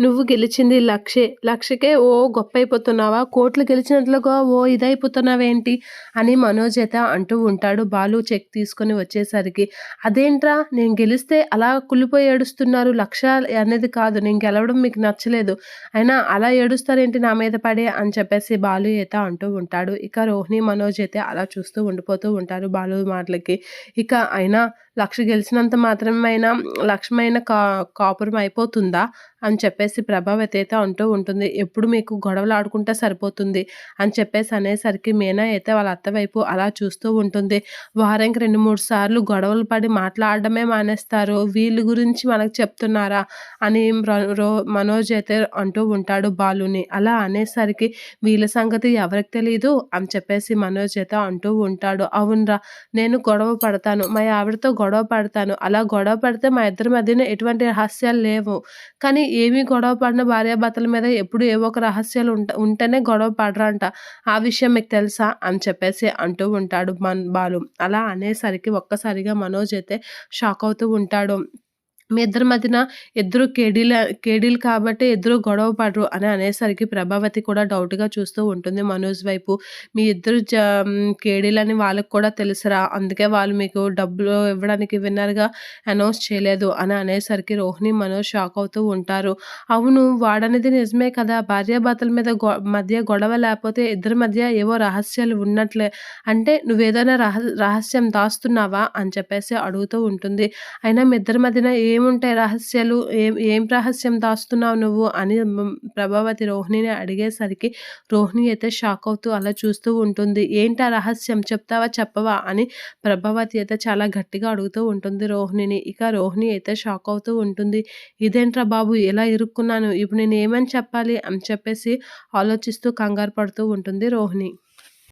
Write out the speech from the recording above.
నువ్వు గెలిచింది లక్షే. లక్షకే ఓ గొప్ప అయిపోతున్నావా కోట్లు గెలిచినట్లుగా ఓ ఇదైపోతున్నావేంటి? అని మనోజ్ అంటూ ఉంటాడు. బాలు చెక్ తీసుకొని వచ్చేసరికి అదేంట్రా? నేను గెలిస్తే అలా కుళ్ళిపోయి ఏడుస్తున్నారు. లక్ష అనేది కాదు. నేను గెలవడం మీకు నచ్చలేదు. అయినా అలా ఏడుస్తారేంటి నా మీద పడే? అని చెప్పేసి బాలు అయితే అంటూ ఉంటాడు. ఇక రోహిణి మనోజ్ అయితే అలా చూస్తూ ఉండిపోతూ ఉంటారు బాలు మాటలకి. ఇక అయినా లక్ష గెలిచినంత మాత్రమైనా లక్ష్యమైన కా కాపురం అయిపోతుందా అని చెప్పేసి ప్రభావతి అయితే అంటూ ఉంటుంది. ఎప్పుడు మీకు గొడవలు ఆడుకుంటే సరిపోతుంది అని చెప్పేసి అనేసరికి మీనా అయితే వాళ్ళ అత్త వైపు అలా చూస్తూ ఉంటుంది. వారానికి రెండు మూడు సార్లు గొడవలు పడి మాట్లాడడమే మానేస్తారు. వీళ్ళ గురించి మనకు చెప్తున్నారా అని రో మనోజ్ అయితే అంటూ ఉంటాడు బాలుని. అలా అనేసరికి వీళ్ళ సంగతి ఎవరికి తెలియదు అని చెప్పేసి మనోజ్ అయితే అంటూ ఉంటాడు. అవునరా నేను గొడవ పడతాను. మా ఆవిడతో గొడవ గొడవ పడతాను. అలా గొడవ పడితే మా ఇద్దరి మధ్యన ఎటువంటి రహస్యాలు లేవు. కానీ ఏమీ గొడవ పడిన భార్యాభర్తల మీద ఎప్పుడు ఏవో ఒక రహస్యాలు ఉంట ఉంటేనే గొడవ పడరంట. ఆ విషయం మీకు తెలుసా? అని చెప్పేసి అంటూ ఉంటాడు మన్ బాలు. అలా అనేసరికి ఒక్కసారిగా మనోజ్ అయితే షాక్ అవుతూ ఉంటాడు. మీ ఇద్దరి మధ్యన ఇద్దరు కేడీల కేడీలు కాబట్టి ఇద్దరు గొడవ పడరు అని అనేసరికి ప్రభావతి కూడా డౌట్గా చూస్తూ ఉంటుంది. మనోజ్ వైపు మీ ఇద్దరు జ కేడీలని వాళ్ళకి కూడా తెలుసురా అందుకే వాళ్ళు మీకు డబ్బులు ఇవ్వడానికి విన్నర్గా అనౌన్స్ చేయలేదు అని అనేసరికి రోహిణి మనోజ్ షాక్ అవుతూ ఉంటారు. అవును వాడనేది నిజమే కదా భార్యాభర్తల మీద గొ మధ్య గొడవ లేకపోతే ఇద్దరి మధ్య ఏవో రహస్యాలు ఉన్నట్లే అంటే నువ్వేదైనా రహ రహస్యం దాస్తున్నావా అని చెప్పేసి అడుగుతూ ఉంటుంది. అయినా మీ ఇద్దరి మధ్యన ఏ ఏముంటాయి రహస్యాలు? ఏం ఏం రహస్యం దాస్తున్నావు నువ్వు? అని ప్రభావతి రోహిణిని అడిగేసరికి రోహిణి అయితే షాక్ అవుతూ అలా చూస్తూ ఉంటుంది. ఏంటి ఆ రహస్యం? చెప్తావా? చెప్పవా? అని ప్రభావతి అయితే చాలా గట్టిగా అడుగుతూ ఉంటుంది రోహిణిని. ఇక రోహిణి అయితే షాక్ అవుతూ ఉంటుంది. ఇదేంట్రా బాబు? ఎలా ఇరుక్కున్నాను. ఇప్పుడు నేను ఏమని చెప్పాలి? అని చెప్పేసి ఆలోచిస్తూ కంగారు పడుతూ ఉంటుంది రోహిణి.